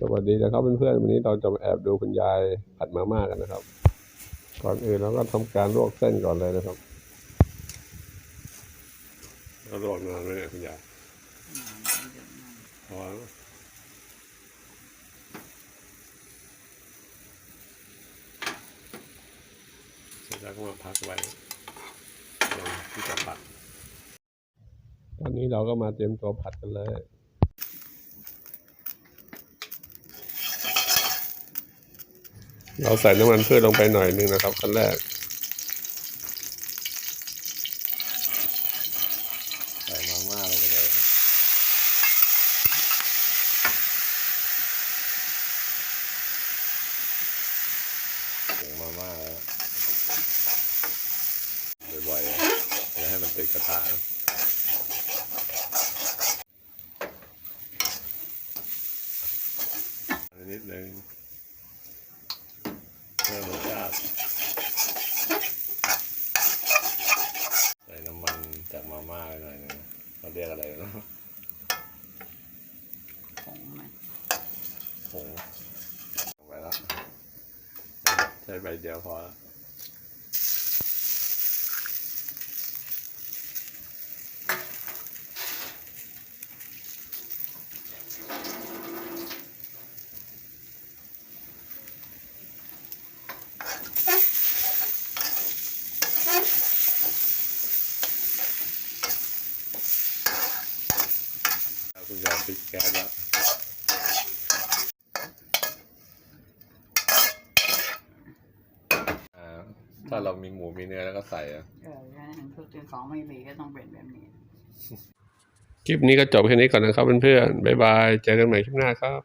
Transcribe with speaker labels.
Speaker 1: สวัสดีนะครับเพื่อนๆวันนี้เราจะมาแอบดูคุณยายผัดมาม่ากันนะครับ ก่อนอื่นเราก็ทำการลวกเส้นก่อนเลยนะครับเราลวกนานไหมเนี่ยคุณยายพอแล้วเสร็จแล้วก็มาพักไว้ลงที่จะผัดตอนนี้เราก็มาเตรียมตัวผัดกันเลย เราใส่น้ำมันพืชลงไปหน่อยนึงนะครับขั้นแรก
Speaker 2: ใส่มาม่าลงไปเลยนะผงมาม่าแล้วบ่อยๆอะอย่าให้มันติดกระทะนิดนึง เพิ่มรสชาติใส่น้ำมันจากมาม่าไปหน่อยนึงเขาเรียกอะไรเนาะ
Speaker 3: ผงมัน
Speaker 2: ผงลงไปแล้วใช้ใบเดียวพอแล้ว คุณยายปิดแก๊สแล้วอ่าถ้าเรามีหมูมีเนื้อแล้วก็ใส่อะ
Speaker 3: เออถ้าเห็นพวกที่ของไม่ดีก็ต้องเป็นแบบนี้
Speaker 1: คลิปนี้ก็จบแค่นี้ก่อนนะครับเพื่อนๆ บ๊ายบาย เจอกันใหม่คลิปหน้าครับ